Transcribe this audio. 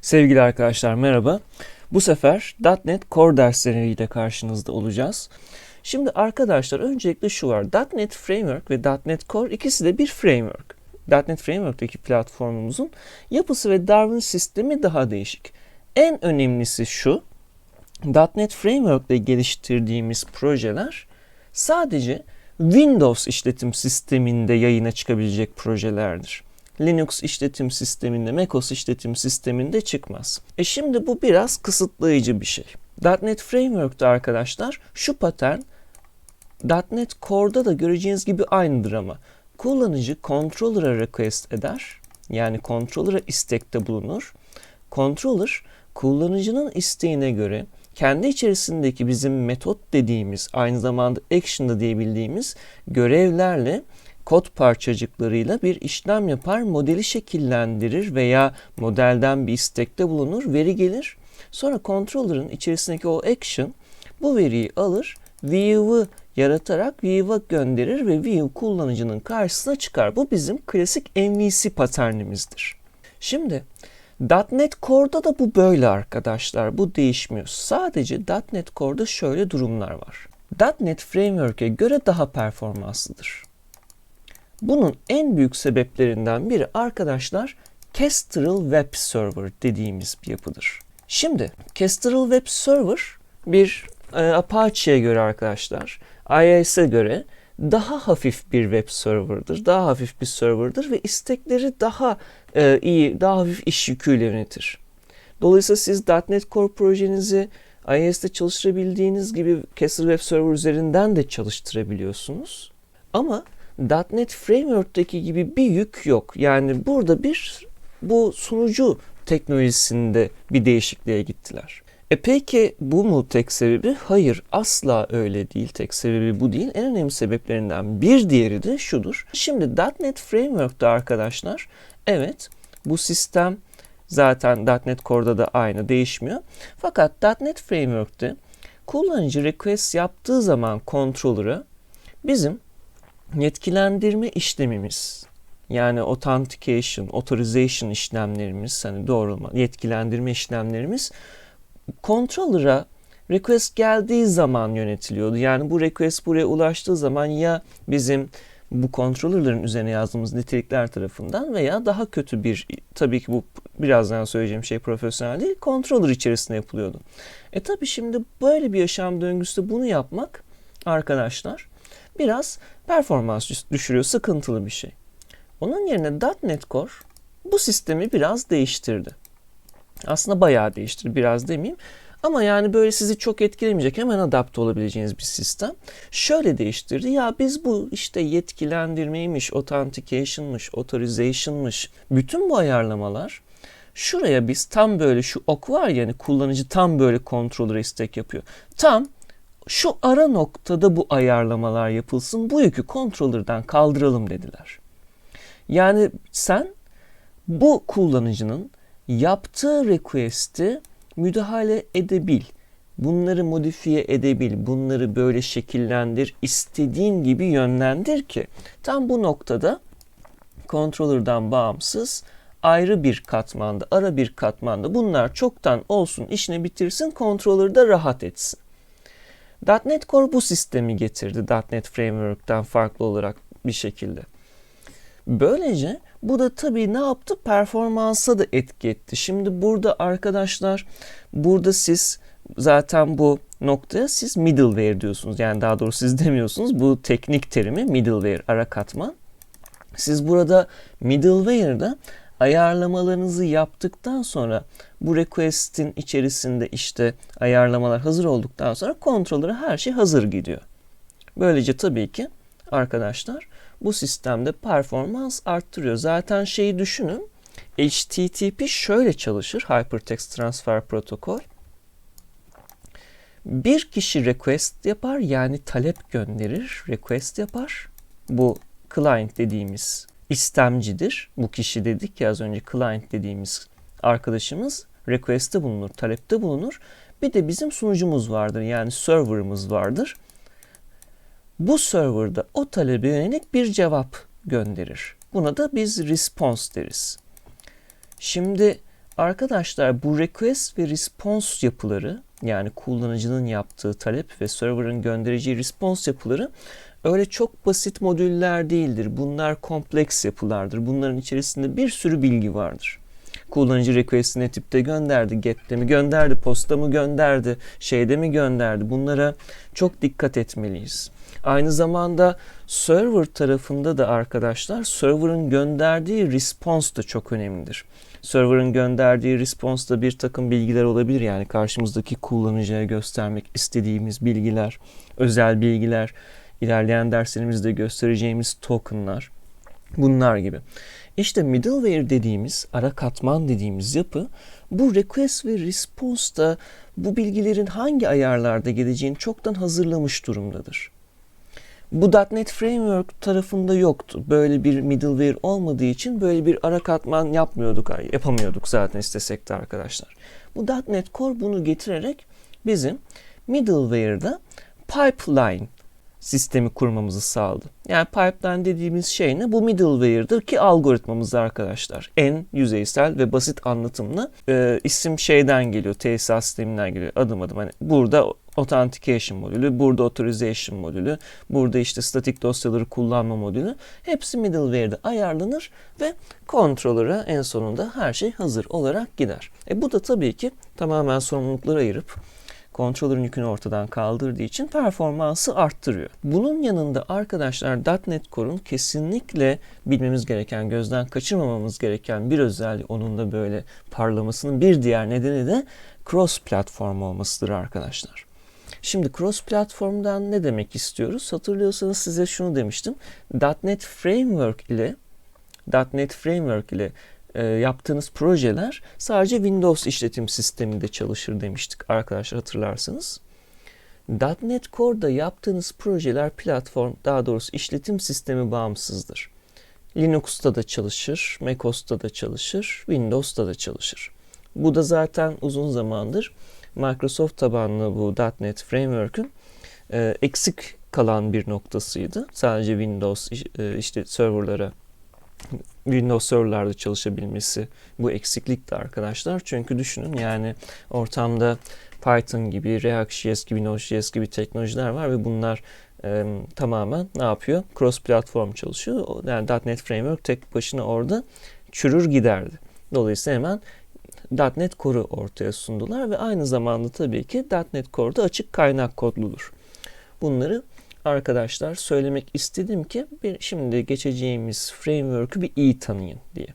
Sevgili arkadaşlar merhaba. Bu sefer .NET Core dersleriyle karşınızda olacağız. Şimdi arkadaşlar öncelikle şu var. .NET Framework ve .NET Core ikisi de bir framework. .NET Framework'taki platformumuzun yapısı ve davranış sistemi daha değişik. En önemlisi şu. .NET Framework ile geliştirdiğimiz projeler sadece Windows işletim sisteminde yayına çıkabilecek projelerdir. Linux işletim sisteminde, MacOS işletim sisteminde çıkmaz. E şimdi bu biraz kısıtlayıcı bir şey. .NET Framework'ta arkadaşlar şu patern .NET Core'da da göreceğiniz gibi aynıdır ama kullanıcı controller'a request eder. Yani controller'a istekte bulunur. Controller kullanıcının isteğine göre kendi içerisindeki bizim metot dediğimiz aynı zamanda action'da diyebildiğimiz görevlerle kod parçacıklarıyla bir işlem yapar, modeli şekillendirir veya modelden bir istekte bulunur, veri gelir. Sonra controller'ın içerisindeki o action bu veriyi alır, view'ı yaratarak view'a gönderir ve view kullanıcının karşısına çıkar. Bu bizim klasik MVC paternimizdir. Şimdi .NET Core'da da bu böyle arkadaşlar. Bu değişmiyor. Sadece .NET Core'da şöyle durumlar var. .NET Framework'e göre daha performanslıdır. Bunun en büyük sebeplerinden biri arkadaşlar Kestrel Web Server dediğimiz bir yapıdır. Şimdi Kestrel Web Server bir e, Apache'ye göre arkadaşlar IIS'e göre daha hafif bir web server'dır. Daha hafif bir server'dır ve istekleri daha e, iyi, daha hafif iş yüküyle yönetir. Dolayısıyla siz .NET Core projenizi IIS'te çalıştırabildiğiniz gibi Kestrel Web Server üzerinden de çalıştırabiliyorsunuz. Ama .NET Framework'teki gibi bir yük yok. Yani burada bir bu sunucu teknolojisinde bir değişikliğe gittiler. E peki bu mu tek sebebi? Hayır asla öyle değil. Tek sebebi bu değil. En önemli sebeplerinden bir diğeri de şudur. Şimdi .NET Framework'ta arkadaşlar evet bu sistem zaten .NET Core'da da aynı değişmiyor. Fakat .NET Framework'te kullanıcı request yaptığı zaman controller'a bizim yetkilendirme işlemimiz yani authentication, authorization işlemlerimiz, hani doğrulama, yetkilendirme işlemlerimiz controller'a request geldiği zaman yönetiliyordu. Yani bu request buraya ulaştığı zaman ya bizim bu controller'ların üzerine yazdığımız nitelikler tarafından veya daha kötü bir tabii ki bu birazdan söyleyeceğim şey profesyonel değil controller içerisinde yapılıyordu. E tabii şimdi böyle bir yaşam döngüsü bunu yapmak arkadaşlar biraz performans düşürüyor, sıkıntılı bir şey. Onun yerine .NET Core bu sistemi biraz değiştirdi. Aslında bayağı değiştirdi, biraz demeyeyim. Ama yani böyle sizi çok etkilemeyecek, hemen adapte olabileceğiniz bir sistem. Şöyle değiştirdi. Ya biz bu işte yetkilendirmeymiş, authentication'mış, authorization'mış, bütün bu ayarlamalar şuraya biz tam böyle şu ok var yani kullanıcı tam böyle kontrolü istek yapıyor. Tam şu ara noktada bu ayarlamalar yapılsın, bu yükü controller'dan kaldıralım dediler. Yani sen bu kullanıcının yaptığı request'i müdahale edebil. Bunları modifiye edebil, bunları böyle şekillendir, istediğin gibi yönlendir ki tam bu noktada controller'dan bağımsız ayrı bir katmanda, ara bir katmanda bunlar çoktan olsun, işini bitirsin, controller da rahat etsin. .NET Core bu sistemi getirdi .NET Framework'ten farklı olarak bir şekilde. Böylece bu da tabii ne yaptı? Performansa da etki etti. Şimdi burada arkadaşlar, burada siz zaten bu noktaya siz middleware diyorsunuz. Yani daha doğrusu siz demiyorsunuz. Bu teknik terimi middleware, ara katman. Siz burada middleware'da ayarlamalarınızı yaptıktan sonra bu request'in içerisinde işte ayarlamalar hazır olduktan sonra kontrolöre her şey hazır gidiyor. Böylece tabii ki arkadaşlar bu sistemde performans arttırıyor. Zaten şeyi düşünün. HTTP şöyle çalışır. Hypertext Transfer Protokol. Bir kişi request yapar yani talep gönderir, request yapar. Bu client dediğimiz istemcidir. Bu kişi dedik ya az önce client dediğimiz arkadaşımız request'te bulunur, talepte bulunur. Bir de bizim sunucumuz vardır yani server'ımız vardır. Bu server'da o talebe yönelik bir cevap gönderir. Buna da biz response deriz. Şimdi Arkadaşlar bu request ve response yapıları yani kullanıcının yaptığı talep ve server'ın göndereceği response yapıları öyle çok basit modüller değildir. Bunlar kompleks yapılardır. Bunların içerisinde bir sürü bilgi vardır. Kullanıcı request'i ne tipte gönderdi, get'te mi gönderdi, posta mı gönderdi, şeyde mi gönderdi? Bunlara çok dikkat etmeliyiz. Aynı zamanda server tarafında da arkadaşlar server'ın gönderdiği response da çok önemlidir. Server'ın gönderdiği response'da bir takım bilgiler olabilir yani karşımızdaki kullanıcıya göstermek istediğimiz bilgiler, özel bilgiler, ilerleyen derslerimizde göstereceğimiz tokenlar bunlar gibi. İşte middleware dediğimiz, ara katman dediğimiz yapı bu request ve response'da bu bilgilerin hangi ayarlarda geleceğini çoktan hazırlamış durumdadır. Bu .NET Framework tarafında yoktu. Böyle bir middleware olmadığı için böyle bir ara katman yapmıyorduk, yapamıyorduk zaten istesek de arkadaşlar. Bu .NET Core bunu getirerek bizim middleware'da pipeline sistemi kurmamızı sağladı. Yani pipeline dediğimiz şey ne? Bu middleware'dır ki algoritmamız arkadaşlar. En yüzeysel ve basit anlatımla e, isim şeyden geliyor, tesisat sisteminden geliyor. Adım adım hani burada authentication modülü, burada authorization modülü, burada işte statik dosyaları kullanma modülü. Hepsi middleware'de ayarlanır ve controller'a en sonunda her şey hazır olarak gider. E bu da tabii ki tamamen sorumlulukları ayırıp kontrolörün yükünü ortadan kaldırdığı için performansı arttırıyor. Bunun yanında arkadaşlar .NET Core'un kesinlikle bilmemiz gereken, gözden kaçırmamamız gereken bir özelliği onun da böyle parlamasının bir diğer nedeni de cross platform olmasıdır arkadaşlar. Şimdi cross platformdan ne demek istiyoruz? Hatırlıyorsanız size şunu demiştim. .NET Framework ile .NET Framework ile e, yaptığınız projeler sadece Windows işletim sisteminde çalışır demiştik arkadaşlar hatırlarsınız. .NET Core'da yaptığınız projeler platform daha doğrusu işletim sistemi bağımsızdır. Linux'ta da çalışır, macOS'ta da çalışır, Windows'ta da çalışır. Bu da zaten uzun zamandır Microsoft tabanlı bu .NET Framework'ün e, eksik kalan bir noktasıydı. Sadece Windows e, işte serverlara Windows serverlarda çalışabilmesi bu eksiklikti arkadaşlar. Çünkü düşünün yani ortamda Python gibi, React.js gibi, Node.js gibi teknolojiler var ve bunlar e, tamamen ne yapıyor? Cross platform çalışıyor. Yani .NET Framework tek başına orada çürür giderdi. Dolayısıyla hemen .NET Core'u ortaya sundular ve aynı zamanda tabii ki .NET Core'da açık kaynak kodludur. Bunları arkadaşlar söylemek istedim ki bir, şimdi geçeceğimiz framework'ü bir iyi tanıyın diye.